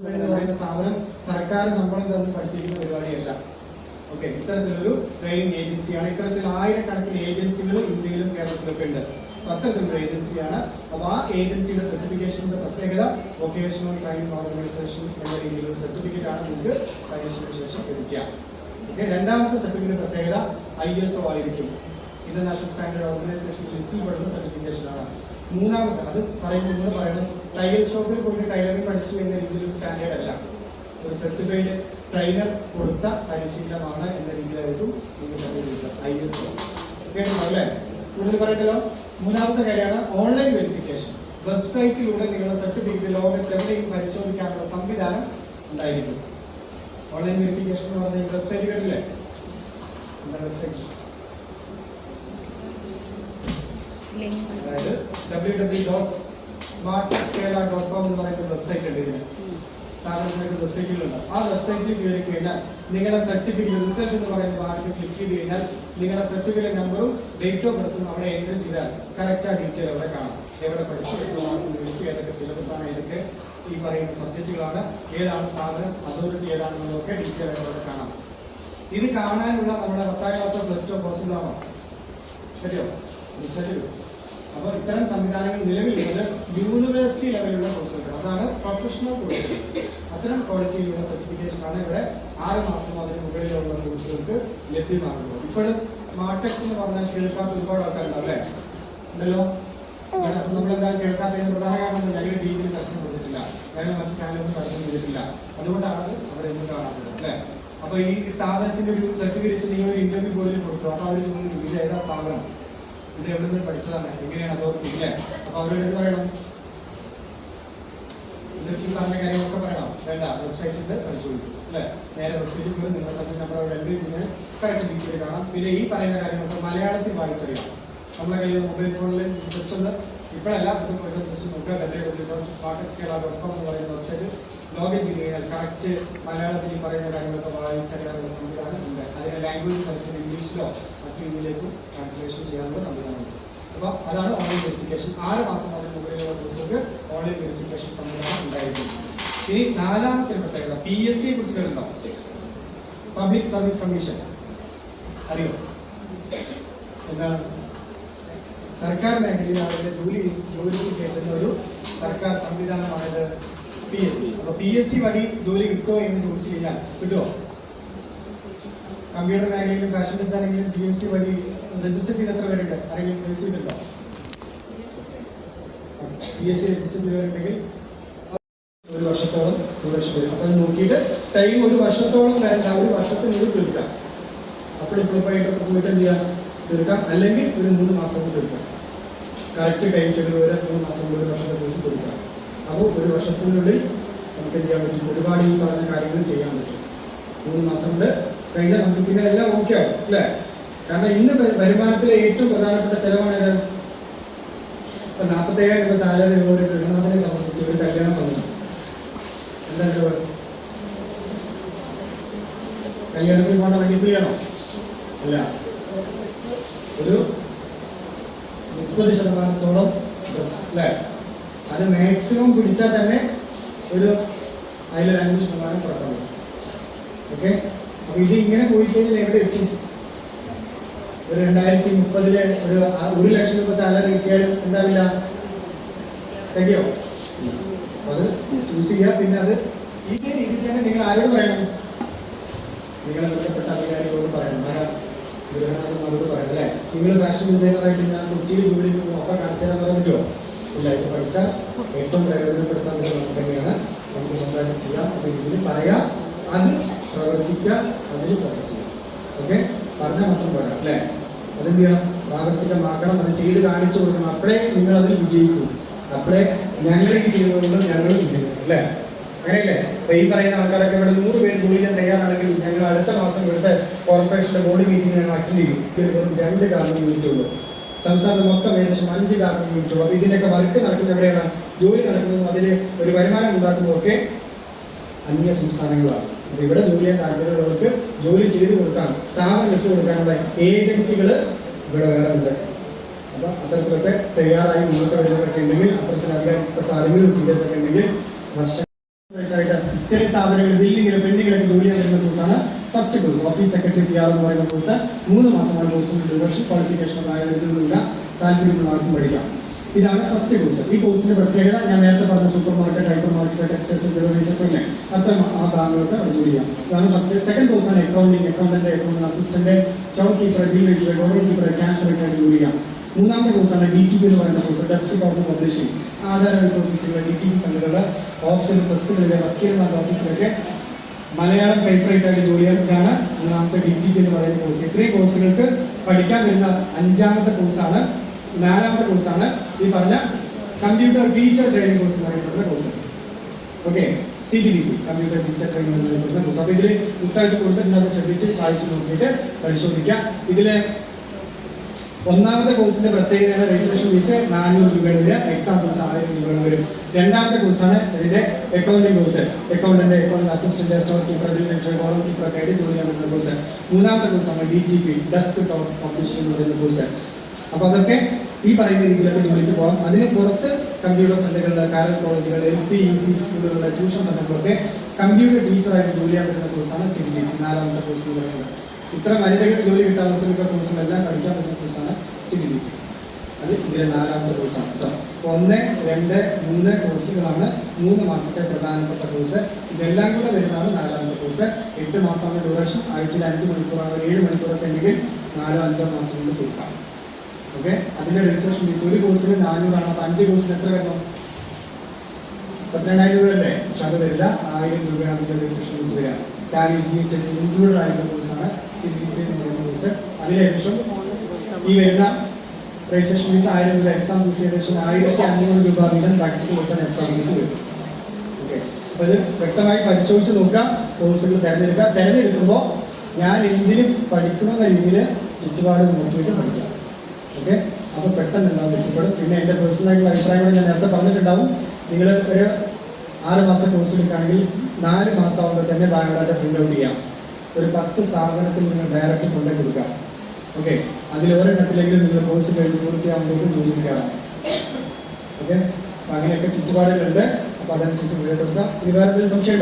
സ്ഥാപനം സർക്കാർ ശമ്പളം തന്ന് പഠിപ്പിക്കുന്ന പരിപാടിയല്ല. ഓക്കെ ഇത്തരത്തിലൊരു ട്രെയിനിങ് ഏജൻസിയാണ് ഇത്തരത്തിൽ ആയിരക്കണക്കിന് ഏജൻസികൾ ഇന്ത്യയിലും കേരളത്തിലൊക്കെ ഉണ്ട്. അപ്പൊ അത്തരത്തിലൊരു ഏജൻസിയാണ് അപ്പൊ ആ ഏജൻസിയുടെ സർട്ടിഫിക്കേഷന്റെ പ്രത്യേകത വൊക്കേഷണൽ ട്രെയിനിങ് ഓർഗനൈസേഷൻ എന്ന രീതിയിലുള്ള സർട്ടിഫിക്കറ്റ് ആണ് നിങ്ങൾക്ക് പരീക്ഷയ്ക്ക് ശേഷം ലഭിക്കുക. ഓക്കെ രണ്ടാമത്തെ സർട്ടിഫിക്കറ്റ് പ്രത്യേകത ഐ എസ് ഒ ആയിരിക്കും. ഇന്റർനാഷണൽ സ്റ്റാൻഡേർഡ് ഓർഗനൈസേഷൻ ലിസ്റ്റിൽ പെടുന്ന സർട്ടിഫിക്കേഷൻ ആണ്. മൂന്നാമത്തെ അത് പറയുമ്പോൾ നിങ്ങൾ പറയുന്നത് ടൈലർ ഷോപ്പിൽ പോയിട്ട് ടൈലറിംഗ് പഠിച്ചു എന്ന രീതിയിൽ സ്റ്റാൻഡേർഡ് അല്ല. ഒരു സർട്ടിഫൈഡ് ടൈലർ കൊടുത്ത പരിശീലനമാണ് എന്ന രീതിയിലായിരിക്കും നിങ്ങൾ ഐ എസ് ഒ കേട്ടോ അല്ലേ? കൂടുതൽ മൂന്നാമത്തെ കാര്യമാണ് ഓൺലൈൻ വെരിഫിക്കേഷൻ വെബ്സൈറ്റിലൂടെ നിങ്ങളുടെ സർട്ടിഫിക്കറ്റ് ലോകത്ത് എവിടെയും പരിശോധിക്കാനുള്ള സംവിധാനം ഉണ്ടായിരിക്കും. ഓൺലൈൻ വെരിഫിക്കേഷൻ എന്ന് പറഞ്ഞാൽ വെബ്സൈറ്റ് കേട്ടില്ലേ എന്താ വെബ്സൈറ്റ് വെബ്സൈറ്റ് ഉണ്ട് നിങ്ങളുടെ സർട്ടിഫിക്കറ്റ് റിസൾട്ട് എന്ന് പറയുന്ന ഭാഗത്ത് ക്ലിക്ക് ചെയ്ത് കഴിഞ്ഞാൽ നിങ്ങളുടെ സർട്ടിഫിക്കറ്റ് നമ്പറും ഡേറ്റ് ഓഫ് ബർത്തും അവിടെ എൻട്രി ചെയ്താൽ കറക്റ്റ് ഡീറ്റെയിൽ അവിടെ കാണാം. എവിടെ പഠിച്ചു എത്രമാണ് വിളിച്ചു ഏതൊക്കെ സിലബസാണ് ഏതൊക്കെ ഈ പറയുന്ന സബ്ജക്റ്റുകളാണ് ഏതാണ് സ്ഥാപനം അതോറിറ്റി ഏതാണെന്നൊക്കെ ഡീറ്റെയിൽ അവിടെ കാണാം. ഇത് കാണാനുള്ള നമ്മുടെ പത്താം ക്ലാസ് പ്ലസ് ടു പോസിബിൾ ആണോ ശരിയോ? റിസൾട്ട് അപ്പോൾ ഇത്തരം സംവിധാനങ്ങൾ നിലവിലുള്ളത് യൂണിവേഴ്സിറ്റി ലെവലിലുള്ള കോഴ്സുകൾ അതാണ് പ്രൊഫഷണൽ കോഴ്സുകൾ അത്തരം ക്വാളിറ്റിയിലുള്ള സർട്ടിഫിക്കേഷൻ ആണ് ഇവിടെ ആറ് മാസം അതിന് മുകളിലുള്ള കോഴ്സുകൾക്ക് ലഭ്യമാകുന്നത്. ഇപ്പോഴും സ്മാർട്ട് ടെക്സ് എന്ന് പറഞ്ഞാൽ കേൾക്കാത്ത ഒരുപാട് ആൾക്കാരുണ്ടാവും അല്ലേ? ഉണ്ടല്ലോ? നമ്മളെന്താ കേൾക്കാത്തതിന് പ്രധാന കാരണം? ഞങ്ങൾ ടി പരസ്യം കൊടുത്തിട്ടില്ല. ഞങ്ങൾ മറ്റു ചാനലൊന്നും പരസ്യം ചെയ്തിട്ടില്ല അതുകൊണ്ടാണ് അത് അവിടെ ഇന്ന് കാണാത്തത് അല്ലേ? അപ്പൊ ഈ സ്ഥാപനത്തിന്റെ ഒരു സർട്ടിഫിക്കറ്റ് നിങ്ങൾ ഒരു ഇന്റർവ്യൂ പോലും കൊടുത്തു. അപ്പൊ അവർ ചോദിക്കും ഇത് ഏതാ സ്ഥാപനം? ഇത് എവിടെ നിന്ന് പഠിച്ചതാണ്? എങ്ങനെയാണ് അതോ ഇല്ലേ അപ്പൊ അവരോട് പറയണം. ഇത് ഈ പറഞ്ഞ കാര്യങ്ങളൊക്കെ പറയണം. വേണ്ട വെബ്സൈറ്റിൽ പരിശോധിക്കും അല്ലേ? നേരെ വെബ്സൈറ്റിൽ പോയി നിങ്ങളുടെ സബ്ജക്ട് നമ്പർ അവിടെ എൻട്രി ചെയ്ത് കറക്റ്റ് കാണാം. പിന്നെ ഈ പറയുന്ന കാര്യങ്ങളൊക്കെ മലയാളത്തിൽ വായിച്ചറിയാം. നമ്മുടെ കയ്യിൽ മൊബൈൽ ഫോണിൽ ജസ്റ്റ് ഒന്ന് ഇപ്പോഴല്ല ജസ്റ്റ് നോക്കുക. പറയുന്ന ലോഗിൻ ചെയ്ത് കഴിഞ്ഞാൽ കറക്റ്റ് മലയാളത്തിൽ പറയുന്ന കാര്യങ്ങളൊക്കെ വായിച്ചറിയാനുള്ള സംവിധാനം ഉണ്ട്. അതിന്റെ ലാംഗ്വേജ് ഇംഗ്ലീഷിലോ മറ്റു ട്രാൻസ്ലേഷൻ ചെയ്യാനുള്ള സംവിധാനമുണ്ട് അപ്പോൾ അതാണ് ഓൺലൈൻ വെരിഫിക്കേഷൻ ആറ് മാസം അതിന് മുകളിലുള്ള കോഴ്സുകൾക്ക് ഓൺലൈൻ വെരിഫിക്കേഷൻ സംവിധാനം ഉണ്ടായിരിക്കും. ഇനി നാലാമത്തെ പ്രത്യേകത പി എസ് സിയെ കുറിച്ച് കേട്ടോ പബ്ലിക് സർവീസ് കമ്മീഷൻ അറിയോ? എന്താ? സർക്കാർ മേഖലയിൽ അവരുടെ ജോലി ജോലിക്ക് കേൾക്കുന്ന ഒരു സർക്കാർ സംവിധാനമായത് പി എസ് സി അപ്പൊ പി എസ് സി വഴി ജോലി കിട്ടുമോ എന്ന് ചോദിച്ചു കഴിഞ്ഞാൽ കിട്ടുമോ? കമ്പ്യൂട്ടർ മേഖലയിലും ഫാഷൻ ഡിസൈനിങ്ങിലും പി എസ് സി വഴി രജിസ്റ്റർ ചെയ്ത് എത്ര പേരുണ്ട്? ആരെങ്കിലും രജിസ്റ്റർ ചെയ്തിട്ടുണ്ടോ പി എസ് സി രജിസ്റ്റർ ചെയ്തവരുണ്ടെങ്കിൽ ഒരു വർഷത്തോളം ഒരു വർഷം വരും അപ്പം നോക്കിയിട്ട് ടൈം ഒരു വർഷത്തോളം വരണ്ട ഒരു വർഷത്തിനുള്ളിൽ തീർക്കാം. അപ്പോൾ ഇപ്പോഴായിട്ടൊക്കെ പോയിട്ട് എന്ത് ചെയ്യാം തീർക്കാം. അല്ലെങ്കിൽ ഒരു മൂന്ന് മാസം തീർക്കാം. കറക്റ്റ് ടൈം ഷെഡ്യൂൾ വരെ മൂന്ന് മാസം ഒരു വർഷത്തെ കോഴ്സ് തീർക്കാം. അപ്പോൾ ഒരു വർഷത്തിനുള്ളിൽ നമുക്ക് എന്ത് ചെയ്യാൻ പറ്റും. ഒരുപാട് ഈ പറഞ്ഞ കാര്യങ്ങൾ ചെയ്യാൻ പറ്റും. മൂന്ന് മാസം കൊണ്ട് കഴിഞ്ഞാൽ നമുക്ക് പിന്നെ എല്ലാം ഓക്കെ ആവും അല്ലേ? കാരണം ഇന്ന് വരുമാനത്തിലെ ഏറ്റവും പ്രധാനപ്പെട്ട ചെലവാണിത് ഇപ്പൊ നാൽപ്പത്തേഴായിരം രൂപ സാലറി ഉള്ള ഒരു ഗൃഹനാഥനെ സംബന്ധിച്ച് ഒരു കല്യാണം വന്നു. എന്താ ചെലവ് കല്യാണത്തിന് പോകണ വൈകിപ്പിക്കണോ അല്ല. ഒരു മുപ്പത് ശതമാനത്തോളം ഡ്രസ് അല്ലേ? അത് മാക്സിമം പിടിച്ചാൽ തന്നെ ഒരു അതിലൊരു അഞ്ച് ശതമാനം കുറക്കണം ഓക്കെ അപ്പൊ ഇത് ഇങ്ങനെ പോയി കഴിഞ്ഞാൽ എവിടെ എത്തും? ഒരു രണ്ടായിരത്തി മുപ്പതിൽ ഒരു ഒരു ലക്ഷം രൂപ സാലറി കിട്ടിയാലും എന്താവില്ല? തികയോ അത് ചൂസ് ചെയ്യുക. പിന്നെ അത് ഇതേ രീതിയിൽ തന്നെ നിങ്ങൾ ആരോട് പറയണം? നിങ്ങളെ ബന്ധപ്പെട്ട അധികാരികളോട് പറയണം. ആരാ? ഗൃഹനാഥന്മാരോട് പറയണം അല്ലേ? നിങ്ങൾ ഫാഷൻ ഡിസൈനറായിട്ട് ഞാൻ കൊച്ചിയിൽ ജോലി ഒക്കെ കാണിച്ചു തരാൻ പറയാൻ ഇല്ല ഇത് പഠിച്ചാൽ ഏറ്റവും പ്രയോജനപ്പെടുത്താൻ തന്നെയാണ് നമുക്ക് സ്വന്തമായിട്ട് ചെയ്യാം. എന്ന രീതിയിൽ പറയാം അത് പ്രവർത്തിക്കുക അതിൽ ഫോക്കസ് ചെയ്യുക ഓക്കെ? പറഞ്ഞാൽ മാത്രം പോരാ അല്ലേ? അതെന്ത് ചെയ്യണം പ്രാവർത്തികമാക്കണം അത് ചെയ്ത് കാണിച്ചു കൊടുക്കണം. അപ്പോഴേ നിങ്ങൾ അതിൽ വിജയിക്കും. അപ്പോഴേ ഞങ്ങളീ ചെയ്യുന്നതുകൊണ്ട് ഞങ്ങൾ വിജയിക്കും അല്ലേ? അങ്ങനെയല്ലേ? അപ്പൊ ഈ പറയുന്ന ആൾക്കാരൊക്കെ ഇവിടെ നൂറ് പേര് ജോലി ചെയ്യാൻ തയ്യാറാണെങ്കിൽ ഞങ്ങൾ അടുത്ത മാസം ഇവിടുത്തെ കോർപ്പറേഷന്റെ ബോർഡ് മീറ്റിംഗ് ഞങ്ങൾ അറ്റൻഡ് ചെയ്യും. രണ്ട് കാരണം ചോദിച്ചുള്ളൂ സംസ്ഥാനത്ത് മൊത്തം ഏകദേശം അഞ്ച് കാരണം യൂണിറ്റുള്ളൂ അപ്പൊ ഇതിന്റെയൊക്കെ വർക്ക് നടക്കുന്ന എവിടെയാണ്? ജോലി നടക്കുന്നതും അതിൽ ഒരു വരുമാനം ഉണ്ടാക്കുന്നതൊക്കെ അന്യ സംസ്ഥാനങ്ങളാണ്. അപ്പൊ ഇവിടെ ജോലി ചെയ്യാൻ താല്പര്യമുള്ളവർക്ക് ജോലി ചെയ്തു കൊടുക്കാൻ സ്ഥാപനം ഇട്ട് കൊടുക്കാനുള്ള ഏജൻസികൾ ഇവിടെ വേറെ ഉണ്ട് അപ്പൊ അത്തരത്തിലൊക്കെ തയ്യാറായി മുന്നോട്ട് വരുന്നവരൊക്കെ ഉണ്ടെങ്കിൽ അത്തരത്തിൽ അധികാരപ്പെട്ട അറിവുകൾ സീരിയസ് ഉണ്ടെങ്കിൽ വർഷം ചെറിയ സ്ഥാപനങ്ങൾ ബില്ലിങ്ങിൽ പെൻഡിങ്ങിലൊക്കെ ജോലി ചെയ്യുന്ന കോഴ്സാണ് first course office secretary P R എന്ന് പറയുന്ന കോഴ്സ് മൂന്ന് മാസമാണ് കോഴ്സിന് ഡ്യൂറേഷൻ ക്വാളിഫിക്കേഷൻ ആയതൊന്നുമില്ല താല്പര്യമുള്ള ആർക്കും പഠിക്കാം. ഇതാണ് ഫസ്റ്റ് കോഴ്സ് ഈ കോഴ്സിന്റെ പ്രത്യേകത ഞാൻ നേരത്തെ പറഞ്ഞ super market hyper market textiles jewelleries ഒക്കെ ഇല്ലേ അത്ര ആ ഭാഗങ്ങൾക്ക് ജോലി ചെയ്യാം ഇതാണ് ഫസ്റ്റ് സെക്കൻഡ് കോഴ്സാണ് accounting accountant accountant assistant stock keeper bill rater godown keeper cash ആയിട്ട് ജോലി ചെയ്യാം മൂന്നാമത്തെ കോഴ്സാണ് ഡി ടി പി എന്ന് പറയുന്ന കോഴ്സ് ഡെസ്ക് ടോപ്പ് പബ്ലിഷിംഗ് ആധാര എഴുത്ത് ഓഫീസുകൾ ഡി ടി പി സെന്ററുകൾ ഓഫീസിൽ പ്രസ്സുകളിലെ വക്കീലന്മാരുടെ ഓഫീസിലൊക്കെ മലയാളം പേപ്പർ ആയിട്ട് ജോലി ചെയ്യാനാണ് മൂന്നാമത്തെ ഡി ടി പി എന്ന് പറയുന്ന കോഴ്സ് ഇത്രയും കോഴ്സുകൾക്ക് പഠിക്കാൻ വരുന്ന അഞ്ചാമത്തെ കോഴ്സാണ് നാലാമത്തെ കോഴ്സാണ് ഈ പറഞ്ഞ കമ്പ്യൂട്ടർ ടീച്ചർ ട്രെയിനിങ് കോഴ്സ് എന്ന് പറയപ്പെടുന്ന course okay C T D C computer teacher training എന്ന് പറയപ്പെടുന്ന കോഴ്സ് അപ്പോൾ ഇതിൽ പുസ്തകത്തിൽ കൊടുത്തിട്ടുണ്ട് അത് ശ്രദ്ധിച്ച് വായിച്ചു നോക്കിയിട്ട് പരിശോധിക്കാം. ഇതിലെ ഒന്നാമത്തെ കോഴ്സിന്റെ പ്രത്യേകതയാണ് രജിസ്ട്രേഷൻ ഫീസ് നാനൂറ് രൂപയുടെ വരിക എക്സാം ഫീസ് ആയിരം രൂപയുടെ വരും രണ്ടാമത്തെ കോഴ്സാണ് ഇതിന്റെ accounting course accountant account assistant store keeper column keeper ഒക്കെ ആയിട്ട് ജോലി ചെയ്യാൻ പറ്റുന്ന കോഴ്സ് മൂന്നാമത്തെ കോഴ്സാണ് D G P desk top publishing എന്ന് പറയുന്ന കോഴ്സ് അപ്പൊ അതൊക്കെ ഈ പറയുന്ന രീതിയിലൊക്കെ ജോലിക്ക് പോകാം. അതിന് പുറത്ത് കമ്പ്യൂട്ടർ സെന്ററുകളിൽ കാരൽ കോളേജുകൾ എൽ പി യു പി സ്കൂളുകളിലെ ട്യൂഷൻ സെന്ററുകളൊക്കെ കമ്പ്യൂട്ടർ ടീച്ചറായിട്ട് ജോലി ചെയ്യാൻ പറ്റുന്ന കോഴ്സാണ് സി ബി എസ് നാലാമത്തെ കോഴ്സ് എന്ന് പറയുന്നത്. ഇത്ര വനിതകൾ ജോലി കിട്ടാൻ ഒട്ടുമിക്ക കോഴ്സുകളെല്ലാം പഠിക്കാൻ പറ്റുന്ന കോഴ്സാണ് സി ബി എസ് അത് ഇതിലെ നാലാമത്തെ കോഴ്സാണ് കേട്ടോ ഒന്ന് രണ്ട് മൂന്ന് കോഴ്സുകളാണ് മൂന്ന് മാസത്തെ പ്രധാനപ്പെട്ട കോഴ്സ് ഇതെല്ലാം കൂടെ വരുന്നതാണ് നാലാമത്തെ കോഴ്സ് എട്ട് മാസമാണ് ഡ്യൂറേഷൻ ആഴ്ചയിൽ അഞ്ച് മണിക്കൂറാണ് ഏഴ് മണിക്കൂറൊക്കെ ഉണ്ടെങ്കിൽ നാലോ അഞ്ചോ മാസം കൊണ്ട് തീർക്കാം. ഓക്കെ അതിന്റെ രജിസ്ട്രേഷൻ ഫീസ് ഒരു കോഴ്സിന് നാനൂറാണ്. അപ്പൊ അഞ്ച് കോഴ്സിന് എത്ര വരണം? പത്തിരണ്ടായിരം രൂപ അല്ലേ? പക്ഷെ അത് വരില്ല. ആയിരം രൂപയാണ് അതിന്റെ രജിസ്ട്രേഷൻ ഫീസ് വരിക കാര്യം ജി എസ് ഇൻക്ലൂഡഡ് ആയിട്ടുള്ള കോഴ്സാണ് സി ബി സി കോഴ്സ് അതിനുശേഷം ഈ വരുന്ന രജിസ്ട്രേഷൻ ഫീസ് ആയിരം രൂപ എക്സാം ഫീസ് ഏകദേശം ആയിരത്തി അഞ്ഞൂറ് രൂപ വീതം പ്രാക്ടിക്കൽ കൊടുക്കാൻ എക്സാം ഫീസ് വരും. ഓക്കെ ഇത് വ്യക്തമായി പരിശോധിച്ച് നോക്കുക കോഴ്സുകൾ തിരഞ്ഞെടുക്കുക തിരഞ്ഞെടുക്കുമ്പോൾ ഞാൻ എന്തിനും പഠിക്കണമെന്ന രീതിയിൽ ചുറ്റുപാട് നോക്കിയിട്ട് പഠിക്കാം. ഓക്കെ? അപ്പോൾ പെട്ടെന്ന് ഉണ്ടാവും എത്തിപ്പെടും പിന്നെ എന്റെ പേഴ്സണലായിട്ടുള്ള അഭിപ്രായങ്ങൾ ഞാൻ നേരത്തെ പറഞ്ഞിട്ടുണ്ടാവും. നിങ്ങൾ ഒരു ആറ് മാസം കോഴ്സ് എടുക്കുകയാണെങ്കിൽ നാല് മാസം ആകുമ്പോൾ തന്നെ ബയോഡാറ്റ പ്രിന്റ് ഔട്ട് ചെയ്യാം. ഒരു പത്ത് സ്ഥാപനത്തിൽ നിങ്ങൾ ഡയറക്റ്റ് കൊണ്ടു കൊടുക്കാം. ഓക്കെ? അതിൽ ഒരെണ്ണത്തിലെങ്കിലും നിങ്ങൾ കോഴ്സ് കഴിഞ്ഞ് പൂർത്തിയാകുമ്പോഴേക്കും ജോലി ഓക്കെ? അപ്പം അങ്ങനെയൊക്കെ ചുറ്റുപാടുകളുണ്ട്. അപ്പോൾ അതനുസരിച്ച് മുന്നോട്ട് കൊടുക്കാം ഇനി വേറെ എന്തെങ്കിലും സംശയം